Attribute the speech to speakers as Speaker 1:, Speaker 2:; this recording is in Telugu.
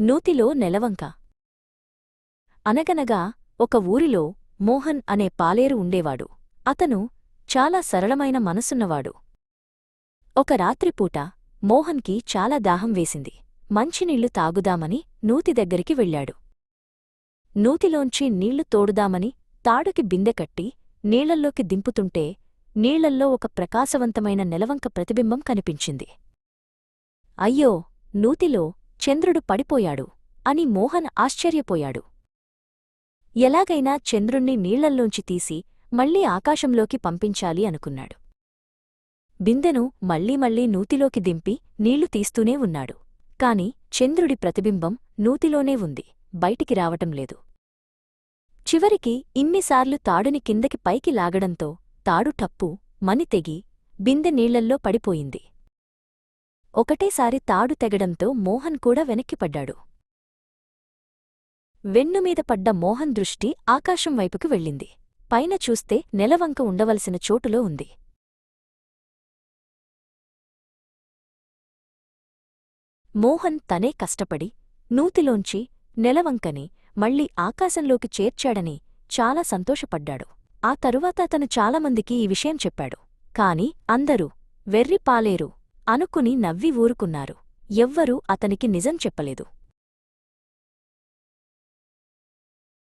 Speaker 1: నూతిలో నెలవంక. అనగనగా ఒక ఊరిలో మోహన్ అనే పాలేరు ఉండేవాడు. అతను చాలా సరళమైన మనసున్నవాడు. ఒక రాత్రిపూట మోహన్కి చాలా దాహం వేసింది. మంచినీళ్ళు తాగుదామని నూతి దగ్గరికి వెళ్ళాడు. నూతిలోంచి నీళ్ళు తోడుదామని తాడుకి బిందె కట్టి నీళ్ళల్లోకి దింపుతుంటే నీళ్ళల్లో ఒక ప్రకాశవంతమైన నెలవంక ప్రతిబింబం కనిపించింది. అయ్యో! నూతిలో చంద్రుడు పడిపోయాడు అని మోహన్ ఆశ్చర్యపోయాడు. ఎలాగైనా చంద్రుణ్ణి నీళ్ళల్లోంచి తీసి మళ్ళీ ఆకాశంలోకి పంపించాలి అనుకున్నాడు. బిందెను మళ్ళీ మళ్ళీ నూతిలోకి దింపి నీళ్ళు తీస్తూనే ఉన్నాడు. కాని చంద్రుడి ప్రతిబింబం నూతిలోనే ఉంది బయటికి రావటం లేదు. చివరికి ఇన్నిసార్లు తాడుని కిందకి పైకి లాగడంతో తాడు టప్పు మని తెగి బిందె నీళ్ళల్లో పడిపోయింది. ఒకటేసారి తాడు తెగడంతో మోహన్ కూడా వెనక్కిపడ్డాడు వెన్నుమీద పడ్డ మోహన్ దృష్టి ఆకాశం వైపుకు వెళ్ళింది. పైన చూస్తే నెలవంక ఉండవలసిన చోటులో ఉంది. మోహన్ తనే కష్టపడి నూతిలోంచి నెలవంకని మళ్ళీ ఆకాశంలోకి చేర్చాడని చాలా సంతోషపడ్డాడు. ఆ తరువాత అతను చాలామందికి ఈ విషయం చెప్పాడు. కాని అందరూ వెర్రి పాలేరు అనుకుని నవ్వి ఊరుకున్నారు. ఎవ్వరూ అతనికి నిజం చెప్పలేదు.